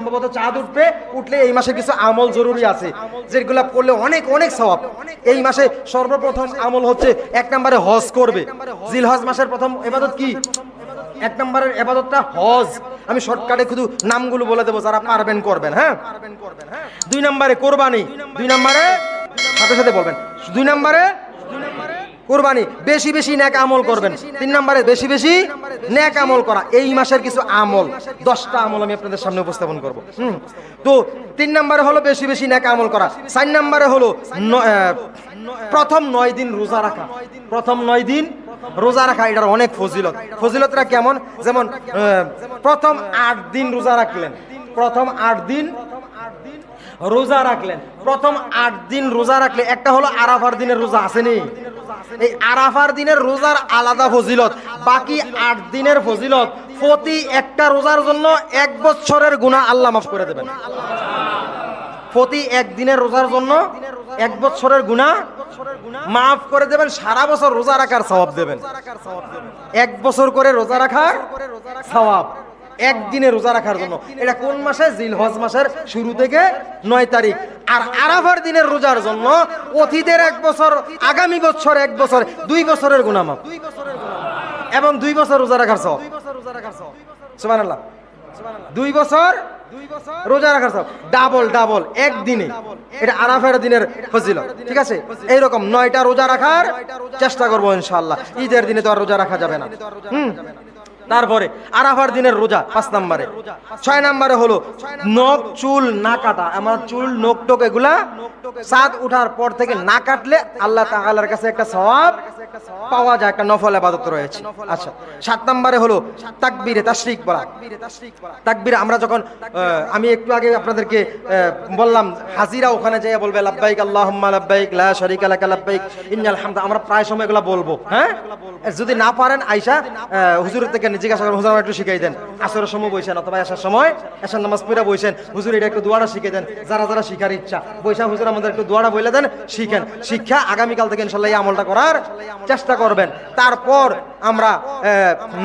সম্ভবত চাঁদ উঠবে, উঠলে এই মাসে কিছু আমল জরুরি আছে, যেগুলা করলে অনেক অনেক সওয়াব। এই মাসে সর্বপ্রথম আমল হচ্ছে এক নম্বরে হজ করবে। জিল হজ মাসের প্রথম এবাদত কি? এক নম্বরের এবাদতটা হজ। আমি শর্টকাটে শুধু নামগুলো বলে দেবো, যারা পারবেন করবেন হ্যাঁ? দুই নম্বরে কোরবানি। দুই নম্বরে, সাথে সাথে বলবেন, দুই নম্বরে কোরবানি। বেশি বেশি ন্যাক আমল করবেন। তিন নম্বরে বেশি বেশি ন্যাক আমল করা, এই মাসের কিছু আমল, দশটা আমল আমি আপনাদের সামনে উপস্থাপন করব। হুম, তো তিন নম্বরে হলো বেশি বেশি ন্যাক আমল করা, চার নম্বরে হলো প্রথম নয় দিন রোজা রাখা, প্রথম নয় দিন রোজা রাখা, এটার অনেক ফজিলত। ফজিলতরা কেমন? যেমন প্রথম আট দিন রোজা রাখলেন, প্রথম আট দিন রোজা রাখলেন। প্রথম আট দিন রোজা রাখলে, একটা হলো আরাফার দিনের রোজা, আসেনি? এই আরাফার দিনের রোজার আলাদা ফজিলত, বাকি আট দিনের ফজিলত, প্রতি একটা রোজার জন্য এক বছরের গুণা আল্লাহ মাফ করে দেবেন। প্রতি একদিনের রোজার জন্য এক বছরের গুণা মাফ করে দেবেন, সারা বছর রোজা রাখার সওয়াব দেবেন। এক বছর করে রোজা রাখার সওয়াব। একদিনে রোজা রাখার জন্য। এটা কোন মাসে? জিলহজ মাসের শুরু থেকে নয় তারিখ। আর আরাফার দিনের রোজার জন্য অতীতের এক বছর, আগামী বছর এক বছর, দুই বছরের গুণামাপ এবং দুই বছর রোজা রাখার দুই বছর রোজা রাখার সব ডাবল ডাবল, একদিনে। এটা আরাফের দিনের ফজিলত। ঠিক আছে? এইরকম নয়টা রোজা রাখার চেষ্টা করব ইনশাল্লাহ ঈদের দিনে তো আর রোজা রাখা যাবে না। হুম? তারপরে আরাফার দিনের রোজা পাঁচ নম্বরে। ছয় নম্বরে হলো নখ চুল না কাটা। আমার চুল নখ টোক এগুলা সাত উঠার পর থেকে না কাটলে আল্লাহ তাআলার কাছে একটা সওয়াব পাওয়া যায় একটা নফল আবাদত রয়েছে। আচ্ছা সাত নম্বরে হলো তাকবীরে তাশরিক বলা। তাকবীরে আমরা যখন আমি একটু আগে আপনাদেরকে বললাম হাজিরা ওখানে যেয়ে বলবে লাব্বাইক আল্লাহুম্মা লাব্বাইক লা শারিকা লাকা লাব্বাইক ইন্নাল হামদা। আমরা প্রায় সময় এগুলা বলব হ্যাঁ? যদি না পারেন আহ, হুজুরের থেকে শিখাই দেন। আসরের সময় বইছেন অথবা আসার সময় বইছেন হুজুর একটু দোয়াটা শিখে দেন। যারা যারা শিখার ইচ্ছা বৈশা হুজুর, আমাদের একটু দোয়াটা বলে দেন, শিখেন। শিক্ষা আগামীকাল থেকে ইনশাল্লাহ আমলটা করার চেষ্টা করবেন। তারপর আমরা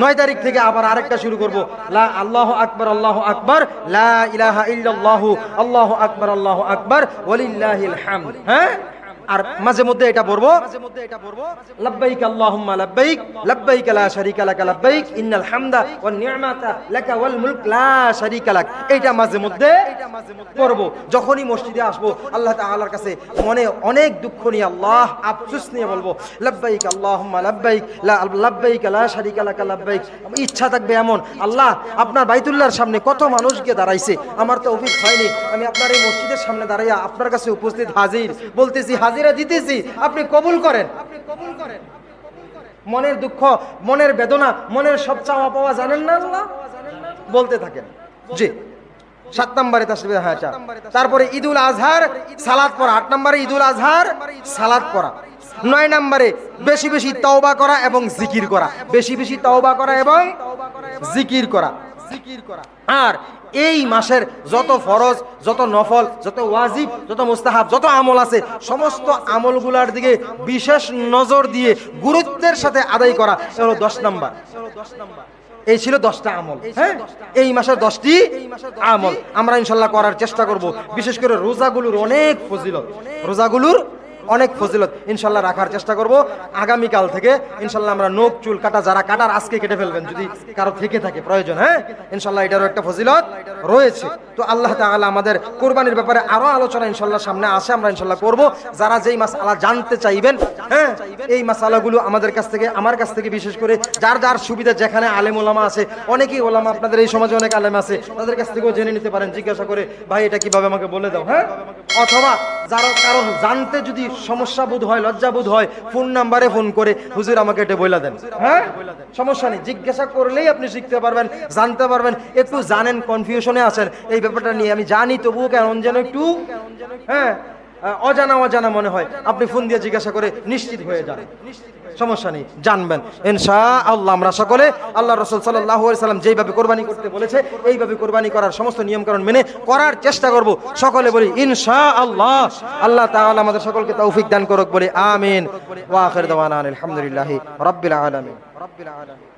নয় তারিখ থেকে আবার আরেকটা শুরু করব। লা আল্লাহ আকবার আল্লাহ আকবার, লা ইলাহা ইল্লাল্লাহু, আল্লাহ আকবার আল্লাহ আকবার, ওয়ালিল্লাহিল হামদ। হ্যাঁ? আর মাঝে মধ্যে এটা বলব ইচ্ছা থাকবে এমন, আল্লাহ, আপনার বাইতুল্লাহর সামনে কত মানুষ গিয়ে দাঁড়াইছে? আমার তো অভিজ্ঞ হয়নি। আমি আপনার এই মসজিদের সামনে দাঁড়াইয়া আপনার কাছে উপস্থিত হাজির। বলতেছি, হাজিরা দিতেছি, আপনি কবুল করেন। আপনি কবুল করেন মনের দুঃখ, মনের বেদনা, মনের সব চাওয়া পাওয়া জানেন না আল্লাহ? বলতে থাকেন। জি। সাত নম্বরে তাসবিহ হ্যাঁ চা তারপরে ঈদুল আজহার, সালাদ পড়া। আট নম্বরে ঈদুল আজহার, সালাদ পড়া। নয় নম্বরে বেশি বেশি তওবা করা এবং জিকির করা। বেশি বেশি তওবা করা এবং জিকির করা। আর এই মাসের যত ফরজ যত নফল যত ওয়াজিব যত মুস্তাহাব যত আমল আছে সমস্ত আমলগুলার দিকে বিশেষ নজর দিয়ে গুরুত্বের সাথে আদায় করা হলো দশ নম্বর। এই ছিল দশটা আমল হ্যাঁ? এই মাসের দশটি আমল। আমরা ইনশাল্লাহ করার চেষ্টা করব। বিশেষ করে রোজাগুলোর অনেক ফজিলত। রোজাগুলোর অনেক ফজিলত। ইনশাল্লাহ রাখার চেষ্টা করব। আগামীকাল থেকে ইনশাল্লাহ আমরা নখ, চুল, কাটা, যারা কাটার আজকে কেটে ফেলবেন, যদি কারও থেকে থাকে, প্রয়োজন হ্যাঁ? ইনশাল্লাহ এটারও একটা ফজিলত রয়েছে। তো আল্লাহ তাআলা আমাদের কোরবানির ব্যাপারে আরও আলোচনা ইনশাল্লাহ সামনে আসে, আমরা ইনশাল্লাহ করব। যারা যেই মাস আল্লাহ জানতে চাইবেন হ্যাঁ এই মাসালাগুলো আমাদের কাছ থেকে, আমার কাছ থেকে বিশেষ করে যার যার সুবিধা যেখানে আলেম ওলামা আছে, অনেকেই ওলামা, আপনাদের এই সমাজে অনেক আলেম আছে, তাদের কাছ থেকেও জেনে নিতে পারেন। জিজ্ঞাসা করে, ভাই, এটা কীভাবে আমাকে বলে দাও? হ্যাঁ? অথবা যারা কারণ জানতে যদি সমস্যা বোধ হয় লজ্জা বোধ হয় ফোন নাম্বারে ফোন করে হুজুর আমাকে এটা বইলা দেন। হ্যাঁ? সমস্যা নেই জিজ্ঞাসা করলেই আপনি শিখতে পারবেন জানতে পারবেন একটু জানেন কনফিউশনে আছেন এই ব্যাপারটা নিয়ে আমি জানি তবুও কেন যেন একটু হ্যাঁ অজানা অজানা মনে হয়। আপনি ফোন দিয়ে জিজ্ঞাসা করে নিশ্চিত হয়ে যান। সমস্যা নেই, জানবেন। ইনশা আল্লাহ আমরা সকলে আল্লাহ রসুল সাল্লাহ সাল্লাম যেইভাবে কোরবানি করতে বলেছে, এইভাবে কোরবানি করার সমস্ত নিয়মকানুন মেনে করার চেষ্টা করব। সকলে বলি ইনশা আল্লাহ আল্লাহ তাআলা আমাদের সকলকে তৌফিক দান করুক বলে, আমিন। ওয়া আখির দাওয়ানা আলহামদুলিল্লাহি রাব্বিল আলামিন রাব্বিল আলামিন।